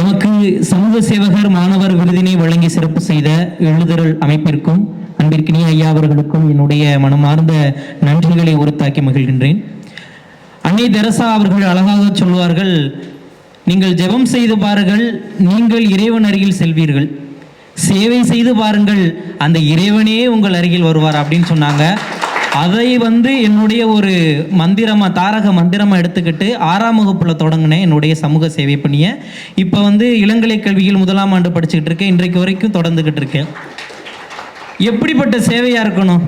எமக்கு சமூக சேவகர் மாணவர் விருதினை வழங்கி சிறப்பு செய்த எழுதுரல் அமைப்பிற்கும் அன்பிற்கினிய ஐயா அவர்களுக்கும் என்னுடைய மனமார்ந்த நன்றிகளை உறுத்தாக்கி மகிழ்கின்றேன். அன்னை தெரசா அவர்கள் அழகாக சொல்வார்கள் நீங்கள் ஜெபம் செய்து பாருங்கள் நீங்கள் இறைவன் அருகில் செல்வீர்கள். சேவை செய்து பாருங்கள் அந்த இறைவனே உங்கள் அருகில் வருவார் அப்படின்னு சொன்னாங்க. அதை வந்து என்னுடைய ஒரு மந்திரமா தாரக மந்திரமா எடுத்துக்கிட்டு ஆறாம் வகுப்புல தொடங்கினேன் என்னுடைய சமூக சேவை பணியை. இப்போ வந்து இளங்கலை கல்வியில் முதலாம் ஆண்டு படிச்சுக்கிட்டு இருக்கேன். இன்றைக்கு வரைக்கும் தொடர்ந்துக்கிட்டு இருக்கேன். எப்படிப்பட்ட சேவையா இருக்கணும்?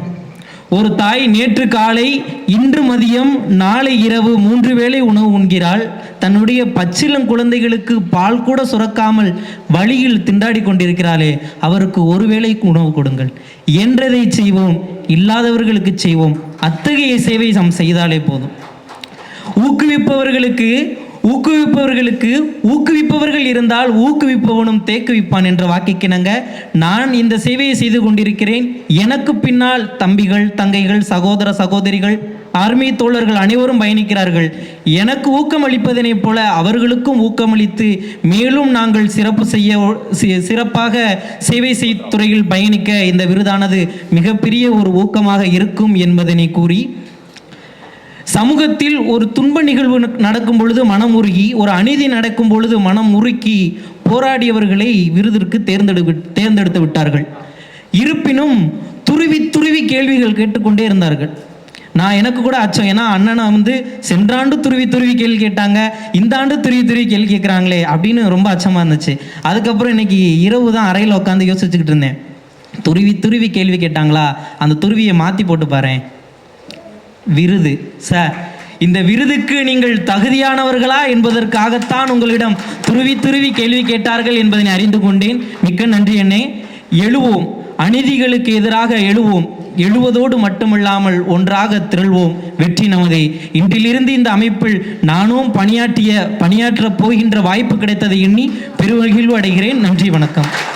ஒரு தாய் நேற்று காலை இன்று மதியம் நாளை இரவு மூன்று வேளை உணவு உண்கிறாள். தன்னுடைய பச்சிளம் குழந்தைகளுக்கு பால் கூட சுரக்காமல் வழியில் திண்டாடி கொண்டிருக்கிறாளே அவருக்கு ஒரு வேளைக்கு உணவு கொடுங்கள். என்றதை செய்வோம் இல்லாதவர்களுக்கு செய்வோம். அத்தகைய சேவை நாம் செய்தாலே போதும். ஊக்குவிப்பவர்களுக்கு ஊக்குவிப்பவர்களுக்கு ஊக்குவிப்பவர்கள் இருந்தால் ஊக்குவிப்பவனும் தேக்குவிப்பான் என்ற வாக்கிக்கிணங்க நான் இந்த சேவையை செய்து கொண்டிருக்கிறேன். எனக்கு பின்னால் தம்பிகள் தங்கைகள் சகோதர சகோதரிகள் ஆர்மி தோழர்கள் அனைவரும் பயணிக்கிறார்கள். எனக்கு ஊக்கமளிப்பதனைப் போல அவர்களுக்கும் ஊக்கமளித்து மேலும் நாங்கள் சிறப்பு செய்ய சிறப்பாக சேவை செய் துறையில் பயணிக்க இந்த விருதானது மிகப்பெரிய ஒரு ஊக்கமாக இருக்கும் என்பதனை கூறி சமூகத்தில் ஒரு துன்ப நிகழ்வு நடக்கும் பொழுது மனம் உருகி ஒரு அநீதி நடக்கும் பொழுது மனம் உருக்கி போராடியவர்களை விருதிற்கு தேர்ந்தெடு தேர்ந்தெடுத்து விட்டார்கள். இருப்பினும் துருவி துருவி கேள்விகள் கேட்டுக்கொண்டே இருந்தார்கள். நான் எனக்கு கூட அச்சம். ஏன்னா அண்ணனை வந்து சென்றாண்டு துருவி துருவி கேள்வி கேட்டாங்க. இந்த ஆண்டு துருவி துருவி கேள்வி கேட்குறாங்களே அப்படின்னு ரொம்ப அச்சமாக இருந்துச்சு. அதுக்கப்புறம் இன்னைக்கு இரவு தான் அறையில் உட்காந்து யோசிச்சுக்கிட்டு இருந்தேன். துருவி துருவி கேள்வி கேட்டாங்களா? அந்த துருவியை மாற்றி போட்டு பாரேன். விருது. சார் இந்த விருதுக்கு நீங்கள் தகுதியானவர்களா என்பதற்காகத்தான் உங்களிடம் துருவி துருவி கேள்வி கேட்டார்கள் என்பதனை அறிந்து கொண்டேன். மிக்க நன்றி என்னே எழுவோம். அநீதிகளுக்கு எதிராக எழுவோம். எழுவதோடு மட்டுமல்லாமல் ஒன்றாக திரள்வோம். வெற்றி நமதே. இன்றிலிருந்து இந்த அமைப்பில் நானும் பணியாற்றிய பணியாற்றப் போகின்ற வாய்ப்பு கிடைத்ததை எண்ணி பெருமகிழ்வு அடைகிறேன். நன்றி வணக்கம்.